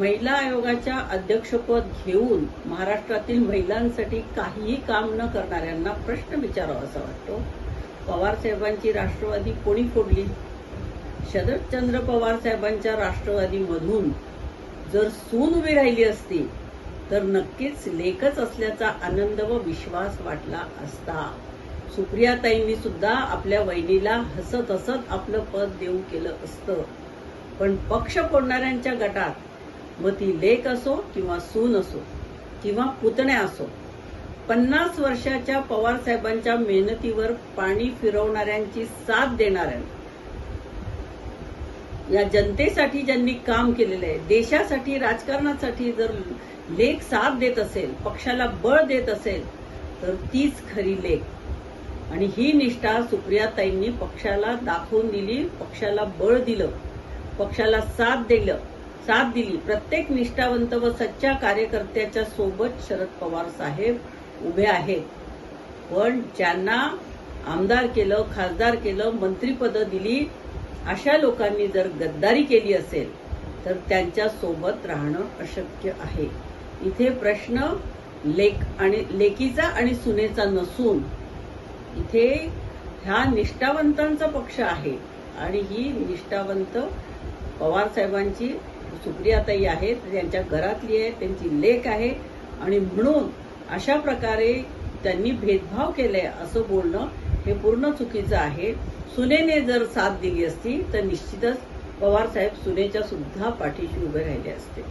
महिला आयोगाच्या अध्यक्षपद घेऊन महाराष्ट्रातील महिलांसाठी काहीही काम न करणाऱ्यांना प्रश्न विचारावा असा वाटतो. पवार साहेबांची राष्ट्रवादी कोणी फोडली? शरदचंद्र पवार साहेबांच्या राष्ट्रवादीमधून जर सून उभी राहिली असती तर नक्कीच लेखच असल्याचा आनंद व विश्वास वाटला असता. सुप्रियाताईंनी सुद्धा आपल्या वहिनीला हसत हसत आपलं पद देऊ केलं असतं. पण पक्ष फोडणाऱ्यांच्या गटात मग ती लेख असो किंवा सून असो किंवा पुतण्या असो पन्नास वर्षाच्या पवार साहेबांच्या मेहनतीवर पाणी फिरवणाऱ्यांची साथ देणाऱ्या या जनतेसाठी ज्यांनी काम केलेलं आहे देशासाठी राजकारणासाठी जर लेख साथ देत असेल पक्षाला बळ देत असेल तर तीच खरी लेख आणि ही निष्ठा सुप्रियाताईंनी पक्षाला दाखवून दिली पक्षाला बळ दिलं पक्षाला साथ दिलं. साथ दिली. प्रत्येक निष्ठावंत व सच्च्या कार्यकर्त्याच्या सोबत शरद पवार साहेब उभे आहेत. पण ज्यांना आमदार केलं खासदार केलं मंत्रीपदं दिली अशा लोकांनी जर गद्दारी केली असेल तर त्यांच्यासोबत राहणं अशक्य आहे. इथे प्रश्न लेख आणि लेकीचा आणि सुनेचा नसून इथे ह्या निष्ठावंतांचा पक्ष आहे. आणि ही निष्ठावंत पवार साहेबांची सुप्रियाताई आहेत त्यांच्या घरातली आहे त्यांची लेख आहे. आणि म्हणून अशा प्रकारे त्यांनी भेदभाव केलाय असं बोलणं हे पूर्ण चुकीचं आहे. सुनेने जर साथ दिली असती तर निश्चितच पवार साहेब सुनेच्या सुद्धा पाठीशी उभे राहिले असते.